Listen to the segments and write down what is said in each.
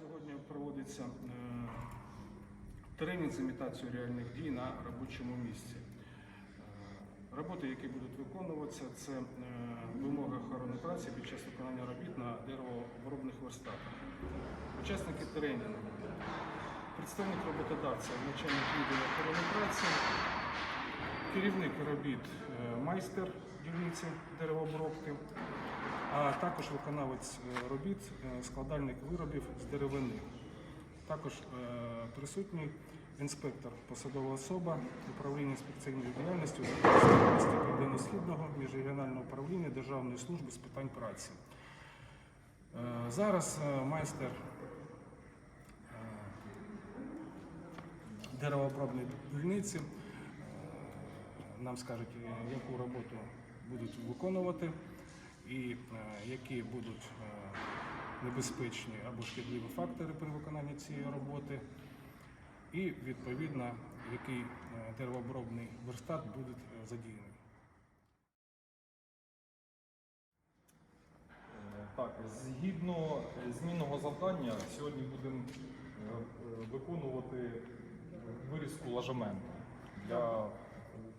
Сьогодні проводиться е, тренінг з імітацією реальних дій на робочому місці. Е, Роботи, які будуть виконуватися, це е, вимоги охорони праці під час виконання робіт на деревообробних верстатах. Учасники тренінгу, представник роботодавця, начальник відділу охорони праці, керівник робіт майстер дільниці деревообробки, а також виконавець е, робіт, е, складальник виробів з деревини. Також е, присутній інспектор, посадова особа управління інспекційної діяльності Південно-Східного міжрегіонального управління Державної служби з питань праці. Зараз майстер деревообробної дільниці нам скажуть, яку роботу будуть виконувати і е, які будуть е, небезпечні або шкідливі фактори при виконанні цієї роботи, і відповідно який е, деревообробний верстат буде е, задіяний. Е, Так, згідно е, змінного завдання, сьогодні будемо е, е, виконувати вирізку ложементу для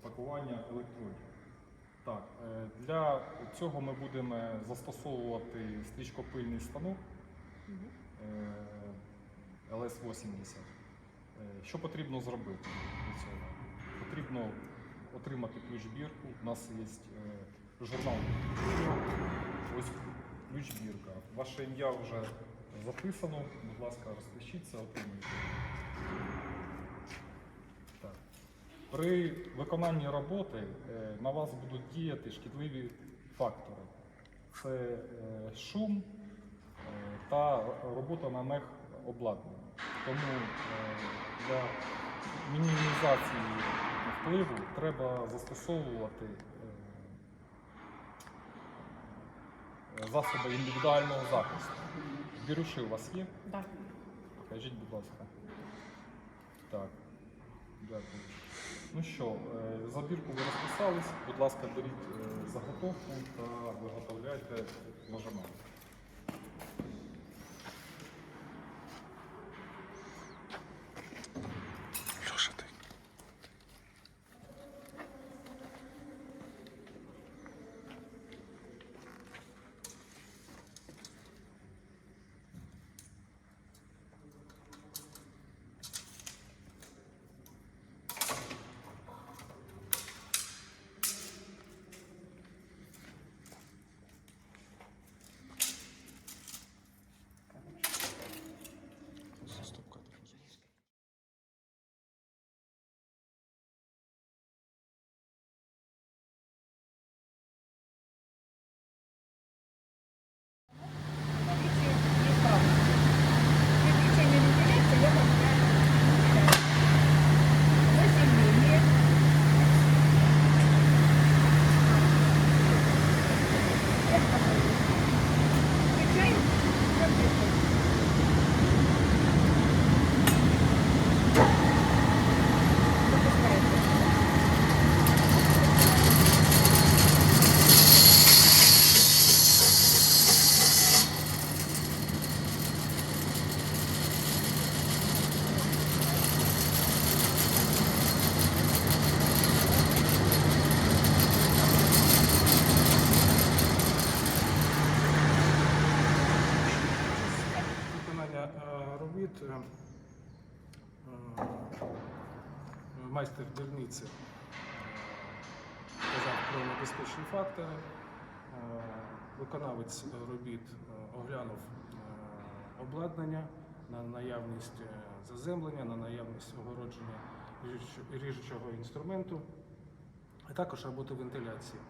пакування електронів. Так, е, для цього ми будемо застосовувати стрічкопильний станок е, ЛС-80. Е, Що потрібно зробити для цього? Потрібно отримати ключ-бірку. У нас є журнал. Ось ключ-бірка. Ваше ім'я вже записано. Будь ласка, розпишіться, отримуйте. При виконанні роботи е, на вас будуть діяти шкідливі фактори. Це е, шум е, та робота на мех обладнання. Тому для мінімізації впливу треба застосовувати засоби індивідуального захисту. Біруші у вас є? Так. Покажіть, будь ласка. Так. Дякую. Ну що, за забірку ви розписались. Будь ласка, беріть е, заготовку та виготовляйте ножами. Майстер дільниці е, сказав про небезпечні фактори. Е, Виконавець робіт е, оглянув е, обладнання на наявність е, заземлення, на наявність огородження ріжучого інструменту, а також роботи вентиляції.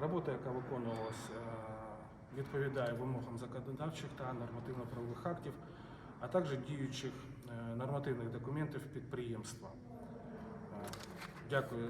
Робота, яка виконувалась, е, відповідає вимогам законодавчих та нормативно-правових актів, а також діючих е, нормативних документів підприємства. Е, Дякую